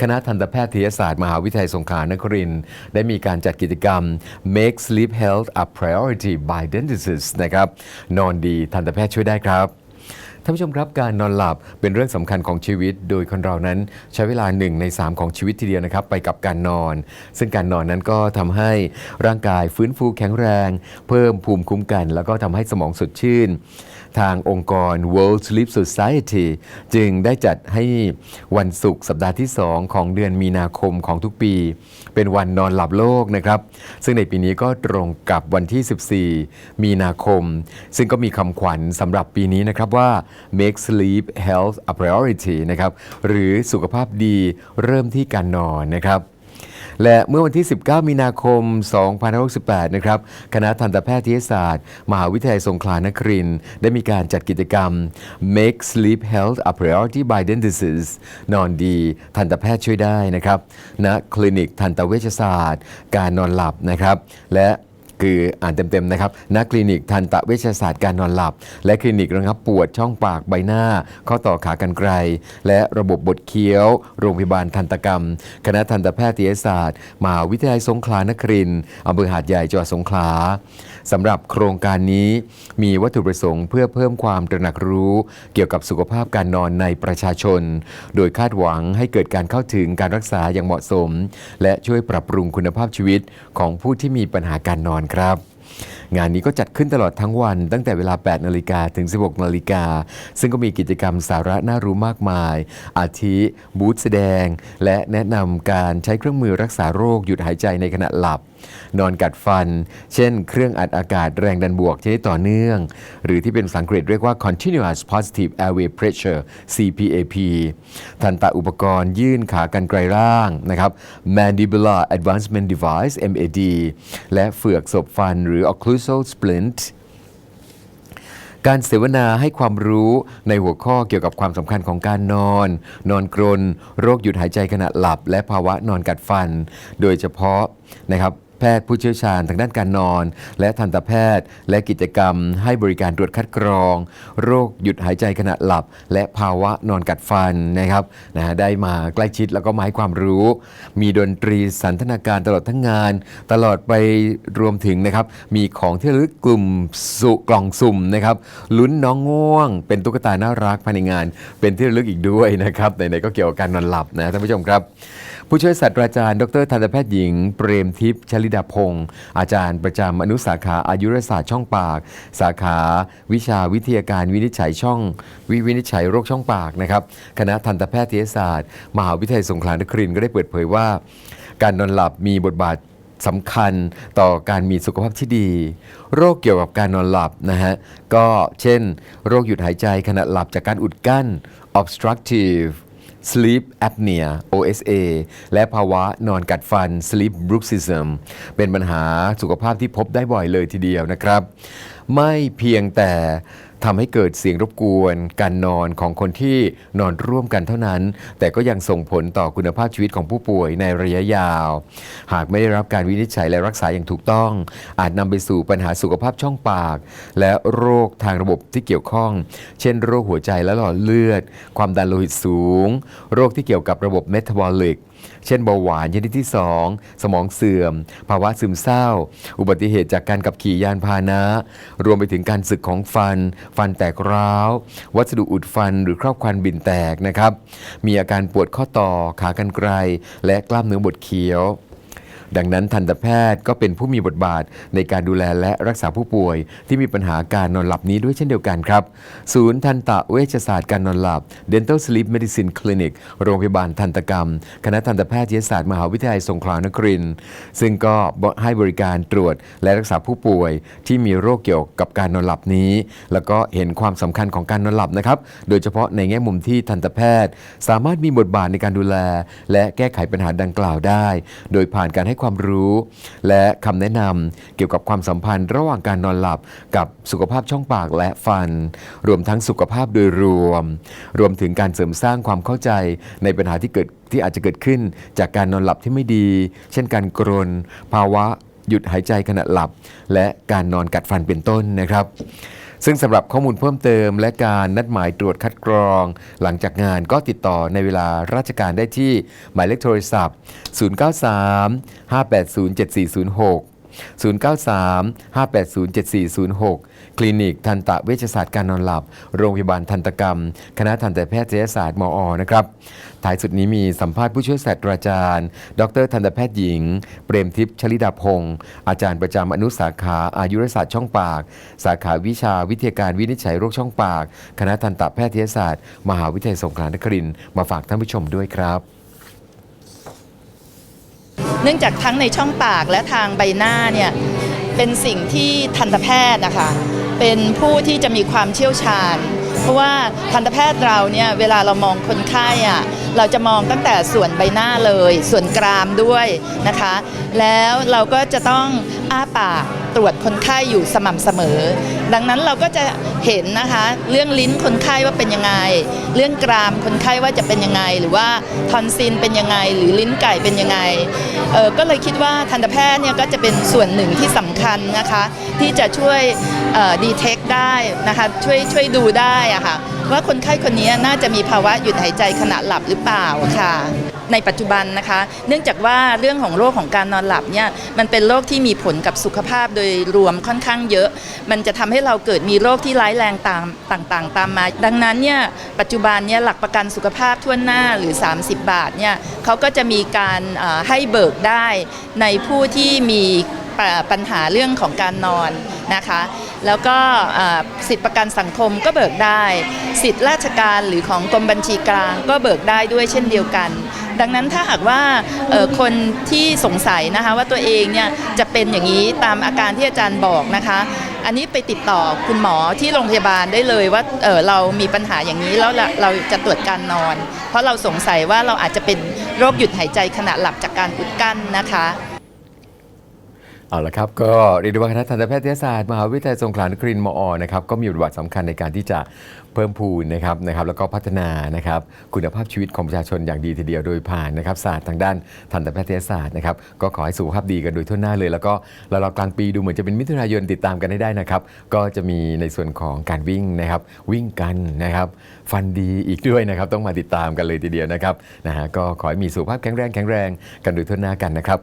คณะทันตแพทยศาสตร์ มหาวิทยาลัยสงขลานครินทร์ได้มีการจัดกิจกรรม Make Sleep Health a Priority by Dentists นะครับ นอนดีทันตแพทย์ช่วยได้ครับท่านผู้ชมครับการนอนหลับเป็นเรื่องสำคัญของชีวิต โดยคนเรานั้นใช้เวลาหนึ่งใน 3 ของชีวิตทีเดียวนะครับ ไปกับการนอน ซึ่งการนอนนั้นก็ทำให้ร่างกายฟื้นฟูแข็งแรง เพิ่มภูมิคุ้มกัน แล้วก็ทำให้สมองสดชื่น ทางองค์กร World Sleep Society จึงได้จัดให้วันศุกร์สัปดาห์ที่ 2 ของเดือนมีนาคมของทุกปี เป็นวันนอนหลับโลกนะครับ ซึ่งในปีนี้ก็ตรงกับวันที่ 14 มีนาคม ซึ่งก็มีคำขวัญสำหรับปีนี้นะครับว่า make sleep health a priority นะครับ หรือสุขภาพดีเริ่มที่การนอนนะครับ และเมื่อวันที่ 19 มีนาคม 2568 นะครับ คณะทันตแพทยศาสตร์ มหาวิทยาลัยสงขลานครินทร์ได้มีการจัดกิจกรรม Make Sleep Health a Priority by Dentists นอนดีทันตแพทย์ช่วยได้นะครับณคลินิกทันตเวชศาสตร์ การนอนหลับนะครับ และ คืออ่านเต็มๆนะครับณคลินิกทันตเวชศาสตร์การนอนหลับ และคลินิกระงับปวดช่องปากใบหน้า ข้อต่อขากรรไกรและระบบบดเคี้ยว โรงพยาบาลทันตกรรม คณะทันตแพทยศาสตร์มหาวิทยาลัยสงขลานครินทร์อำเภอหาดใหญ่จังหวัดสงขลา สำหรับโครงการนี้มีวัตถุประสงค์เพื่อเพิ่มความตระหนักรู้ เกี่ยวกับสุขภาพการนอนในประชาชน โดยคาดหวังให้เกิดการเข้าถึงการรักษาอย่างเหมาะสม และช่วยปรับปรุงคุณภาพชีวิตของผู้ที่มีปัญหาการนอนครับงานนี้ก็จัดขึ้นตลอดทั้งวันตั้งแต่เวลา 8 นาฬิกาถึง 16 นาฬิกา ซึ่งก็มีกิจกรรมสาระน่ารู้มากมาย อาทิบูธแสดง และแนะนำการใช้เครื่องมือรักษาโรคหยุดหายใจในขณะหลับนอนกัดฟัน เช่น เครื่องอัดอากาศแรงดันบวกชนิดต่อเนื่อง หรือที่เป็นภาษาอังกฤษเรียกว่า continuous positive airway pressure CPAP ทันตะอุปกรณ์ยื่นขากรรไกรร่างนะครับ mandibular advancement device MAD และเฟือกศพฟันหรือ occlusal splint การเสวนาให้ความรู้ในหัวข้อเกี่ยวกับความสำคัญของการนอน นอนกรน โรคหยุดหายใจขณะหลับ และภาวะนอนกัดฟัน โดยเฉพาะนะครับ แพทย์ผู้เชี่ยวชาญทางด้านการนอน และทันตแพทย์ และกิจกรรม ให้บริการตรวจคัดกรอง โรคหยุดหายใจขณะหลับ และภาวะนอนกัดฟันนะครับนะฮะได้มาใกล้ชิดแล้วก็มาให้ความรู้ มีดนตรีสันทนาการตลอดทั้งงาน ตลอดไปรวมถึงนะครับมีของที่ระลึกกลุ่มสุกล่องสุ่มนะครับลุ้นน้องง่วง เป็นตุ๊กตาน่ารักภายในงาน เป็นที่ระลึกอีกด้วยนะครับไหนๆก็เกี่ยวกับการนอนหลับนะท่านผู้ชมครับ ผู้ช่วยศาสตราจารย์ ดรทันตแพทย์หญิง เปรมทิพย์ชลิดาพงศ์อาจารย์ประจำอนุสาขาอายุรศาสตร์ช่องปาก สาขาวิชาวิทยาการวินิจฉัยช่อง วิวินิจฉัยโรคช่องปากนะครับคณะทันตแพทยศาสตร์ มหาวิทยาลัยสงขลานครินทร์ก็ได้เปิดเผยว่า การนอนหลับมีบทบาทสำคัญต่อการมีสุขภาพที่ดี โรคเกี่ยวกับการนอนหลับนะฮะก็เช่น โรคหยุดหายใจขณะหลับจากการอุดกั้น obstructive sleep apnea OSA และภาวะนอนกัดฟัน sleep bruxism เป็นปัญหาสุขภาพที่พบได้บ่อยเลยทีเดียวนะครับ ไม่เพียงแต่ ทำให้เกิดเสียงรบกวน การนอนของคนที่นอนร่วมกันเท่านั้น แต่ก็ยังส่งผลต่อคุณภาพชีวิตของผู้ป่วยในระยะยาว หากไม่ได้รับการวินิจฉัยและรักษาอย่างถูกต้อง อาจนำไปสู่ปัญหาสุขภาพช่องปาก และโรคทางระบบที่เกี่ยวข้อง เช่น โรคหัวใจและหลอดเลือด ความดันโลหิตสูง โรคที่เกี่ยวกับระบบเมตาบอลิก เช่นเบาหวานชนิดที่ 2 สมองเสื่อม ภาวะซึมเศร้า อุบัติเหตุจากการขับขี่ยานพาหนะ รวมไปถึงการสึกของฟัน ฟันแตกร้าว วัสดุอุดฟันหรือครอบควันบินแตกนะครับ มีอาการปวดข้อต่อ ขากรรไกรและกล้ามเนื้อบดเคี้ยว ดังนั้นทันตแพทย์ก็เป็นผู้มีบทบาทในการดูแลและรักษาผู้ป่วย ที่มีปัญหาการนอนหลับนี้ด้วยเช่นเดียวกันครับ ศูนย์ทันตเวชศาสตร์การนอนหลับ Dental Sleep Medicine Clinic โรงพยาบาลทันตกรรม คณะทันตแพทยศาสตร์มหาวิทยาลัยสงขลานครินทร์ซึ่งก็ให้บริการตรวจและรักษาผู้ป่วย ที่มีโรคเกี่ยวกับการนอนหลับนี้ แล้วก็เห็นความสำคัญของการนอนหลับนะครับ โดยเฉพาะในแง่มุมที่ทันตแพทย์ สามารถมีบทบาทในการดูแล และแก้ไขปัญหาดังกล่าวได้ โดยผ่านการให้ความรู้ และคำแนะนำเกี่ยวกับความสัมพันธ์ระหว่างการนอนหลับกับสุขภาพช่องปากและฟัน รวมทั้งสุขภาพโดยรวม รวมถึงการเสริมสร้างความเข้าใจในปัญหาที่เกิดที่อาจจะเกิดขึ้นจากการนอนหลับที่ไม่ดี เช่นการกรน ภาวะหยุดหายใจขณะหลับ และการนอนกัดฟันเป็นต้นนะครับ ซึ่งสำหรับข้อมูลเพิ่มเติมและการนัดหมายตรวจคัดกรอง หลังจากงานก็ติดต่อในเวลาราชการได้ที่หมายเลขโทรศัพท์ 093 580 7406 093 580 7406 คลินิกทันตะเวชศาสตร์การนอนหลับ โรงพยาบาลทันตกรรม คณะทันตแพทยศาสตร์มอ นะครับท้ายสุดนี้มีสัมภาษณ์ผู้ช่วยศาสตราจารย์ ดรทันตแพทย์หญิง เปรมทิพย์ชลิดาพงศ์อาจารย์ประจำอนุสาขาอายุรศาสตร์ช่องปาก สาขาวิชาวิทยาการวินิจฉัยโรคช่องปาก คณะทันตแพทยศาสตร์ มหาวิทยาลัยสงขลานครินทร์มาฝากท่านผู้ชมด้วยครับ เนื่องจากทั้งในช่องปากและทางใบหน้าเนี่ยเป็นสิ่งที่ทันตแพทย์นะคะเป็นผู้ที่จะมีความเชี่ยวชาญ เพราะว่าทันตแพทย์เราเนี่ยเวลาเรามองคนไข้อะเราจะมองตั้งแต่ส่วนใบหน้าเลย ส่วนกรามด้วยนะคะ แล้วเราก็จะต้องอ้าปาก ตรวจคนไข้อยู่สม่ำเสมอ ดังนั้นเราก็จะเห็นนะคะเรื่องลิ้นคนไข้ว่าเป็นยังไง เรื่องกรามคนไข้ว่าจะเป็นยังไง หรือว่าทอนซิลเป็นยังไง หรือลิ้นไก่เป็นยังไงเออก็เลยคิดว่าทันตแพทย์เนี่ยก็จะเป็นส่วนหนึ่งที่สำคัญนะคะที่จะช่วยดีเทคได้นะคะช่วยช่วยดูได้อะค่ะว่าคนไข้คนนี้น่าจะมีภาวะหยุดหายใจขณะหลับหรือเปล่าค่ะ ในปัจจุบันนะคะ เนื่องจากว่าเรื่องของโรคของการนอนหลับเนี่ยมันเป็นโรคที่มีผลกับสุขภาพโดยรวมค่อนข้างเยอะ มันจะทำให้เราเกิดมีโรคที่ร้ายแรงตามต่างๆ ตามมา ดังนั้นเนี่ยปัจจุบันเนี่ยหลักประกันสุขภาพทั่วหน้าหรือ 30 บาทเนี่ยเขาก็จะมีการให้เบิกได้ในผู้ที่มีปัญหาเรื่องของการนอนนะคะ แล้วก็สิทธิประกันสังคมก็เบิกได้ สิทธิราชการหรือของกรมบัญชีกลางก็เบิกได้ด้วยเช่นเดียวกัน ดังนั้นถ้าหากว่าคนที่สงสัยนะคะว่าตัวเองเนี่ยจะเป็นอย่างนี้ตามอาการที่อาจารย์บอกนะคะ อันนี้ไปติดต่อคุณหมอที่โรงพยาบาลได้เลยว่าเออเรามีปัญหาอย่างนี้แล้วเราเราจะตรวจการนอน เพราะเราสงสัยว่าเราอาจจะเป็นโรคหยุดหายใจขณะหลับจากการอุดกั้นนะคะ เอาละครับก็เรียกได้ว่าคณะทันตแพทยศาสตร์มหาวิทยาลัยสงขลานครินทร์มอนะครับก็มีบทบาทสำคัญในการที่จะเพิ่มพูนนะครับนะครับแล้วก็พัฒนานะครับคุณภาพชีวิตของประชาชนอย่างดีทีเดียวโดยผ่านนะครับศาสตร์ทางด้านทันตแพทยศาสตร์นะครับก็ขอให้สุขภาพดีกันโดยทั่วหน้าเลย แล้วก็เราเรากลางปีดูเหมือนจะเป็นมิถุนายนติดตามกันได้ได้นะครับก็จะมีในส่วนของการวิ่งนะครับวิ่งกันนะครับฟันดีอีกด้วยนะครับต้องมาติดตามกันเลยทีเดียวนะครับนะฮะก็ขอให้มีสุขภาพแข็งแรงแข็งแรงกันโดยทั่วหน้ากันนะครับ